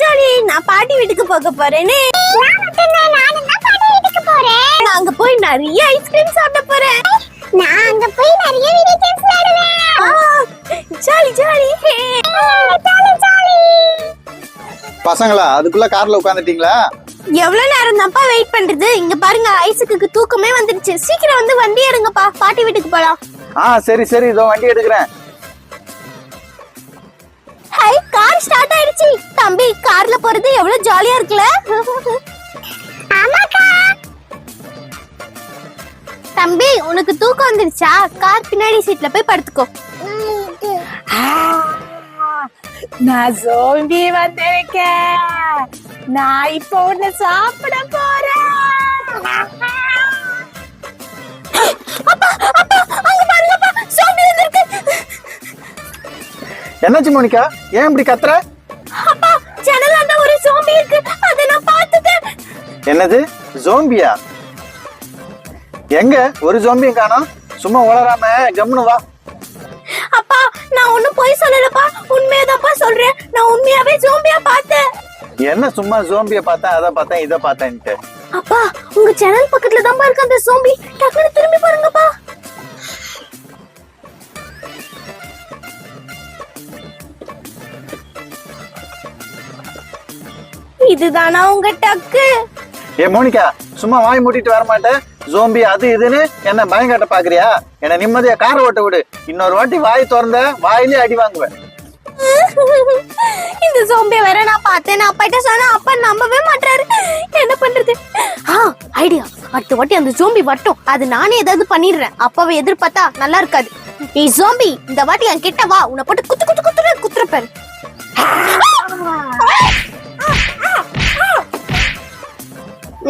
Jolly நான் பாட்டி வீட்டுக்கு போக போறேனே. நான் மட்டும்தான் நானும் தான் பாட்டி வீட்டுக்கு போறேன். நான் அங்க போய் நிறைய ஐஸ்கிரீம் சாப்பிட போறேன். நான் அங்க போய் நிறைய வீடியோ கேம்ஸ் விளையாடுவேன். Jolly jolly. Jolly jolly. பசங்களா அதுக்குள்ள கார்ல உட்காந்துட்டீங்களா எவ்வளவு நேரம் தான்ப்பா வெயிட் பண்றது? இங்க பாருங்க ஐஸுக்கு தூக்கமே வந்துருச்சு. சீக்கிரம் வந்து வண்டி எடுங்கப்பா. பாட்டி வீட்டுக்கு போலாம். ஆ சரி சரி இதோ வண்டி எடுக்கிறேன். தம்பி கார்ல போறது எவ்வளவு ஜாலியா இருக்குல்ல? தம்பி உனக்கு தூக்கம் வந்துருச்சா? கார் பின்னாடி சீட்ல போய் படுத்துக்கோ. நான் சோம்பி வந்திருக்கேன். நான் இப்போ உன்னை சாப்பிட போறேன். என்னாச்சு மோனிகா? ஏன் இப்படி கத்துற? என்னது? ஜோம்பியா எங்க? ஒரு ஜோம்பியும் காணோம். சும்மா உளராம கம்னு வா. அப்பா நான் ஒண்ணும் பொய் சொல்லலப்பா. உண்மையதாப்பா சொல்றேன். நான் உண்மையாவே சோம்பியா பார்த்தேன். என்ன சும்மா ஜோம்பிய பார்த்தேன் அதை பார்த்தேன் இதை பார்த்தேன்ட்டு? அப்பா உங்க சேனல் பக்கத்துல தான் இருக்கு அந்த சோம்பி டக்குனு திரும்பி பாருங்கப்பா. இதுதானா உங்க டக்கு? ஏ மோனிகா சும்மா வாய் மூட்டிட்டு வர மாட்டேன். ஜோம்பி அது இதுன்னு என்ன பயங்காட்ட பாக்குறியா? என்ன நிம்மதியா காரை ஓட்ட விடு. இன்னொரு வாட்டி வாய் திறந்த வாயிலே அடி வாங்குவேன். இந்த ஜோம்பி வேற நான் பார்த்தேன். நான் அப்பாட்ட சொன்னா அப்பா நம்பவே மாட்டாரு என்ன பண்றது? ஆ ஐடியா அடுத்த வாட்டி அந்த ஜோம்பி வட்டும் அது நானே ஏதாவது பண்ணிடுறேன். அப்பாவை எதிர்பார்த்தா நல்லா இருக்காது. நீ ஜோம்பி இந்த வாட்டி என் கிட்ட வா. உன்னை போட்டு குத்து குத்து குத்துற குத்துறப்பேன்.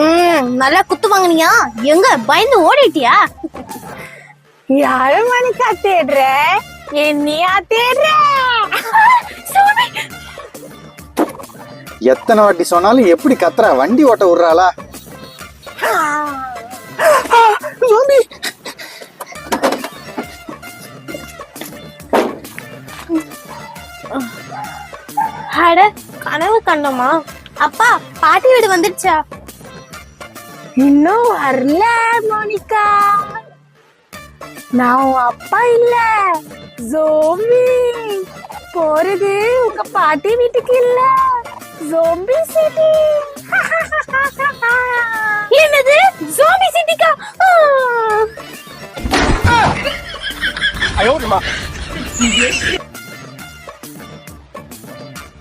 ம் நல்லா குத்து வாங்குனியா? எங்க பயந்து ஓடிட்டியா? யார மணிக்கா தேடுற? என்னையா தேடுற? சோம்பி எத்தனை வாட்டி சொன்னாலும் எப்படி கத்துறா? வண்டி ஓட்ட விடுறாளா? ஜோம்பி அட கனவு கண்டோமா அப்பா பாட்டி வீடு வந்துடுச்சா? இன்னும் வரல மோனிகா. நான் அப்பா இல்ல. ஜோம்பி போறது உங்க பாட்டி வீட்டுக்கு இல்ல. ஜோம்பி சிட்டி என்னது? ஜோம்பி சிட்டிக்கா ஐயோ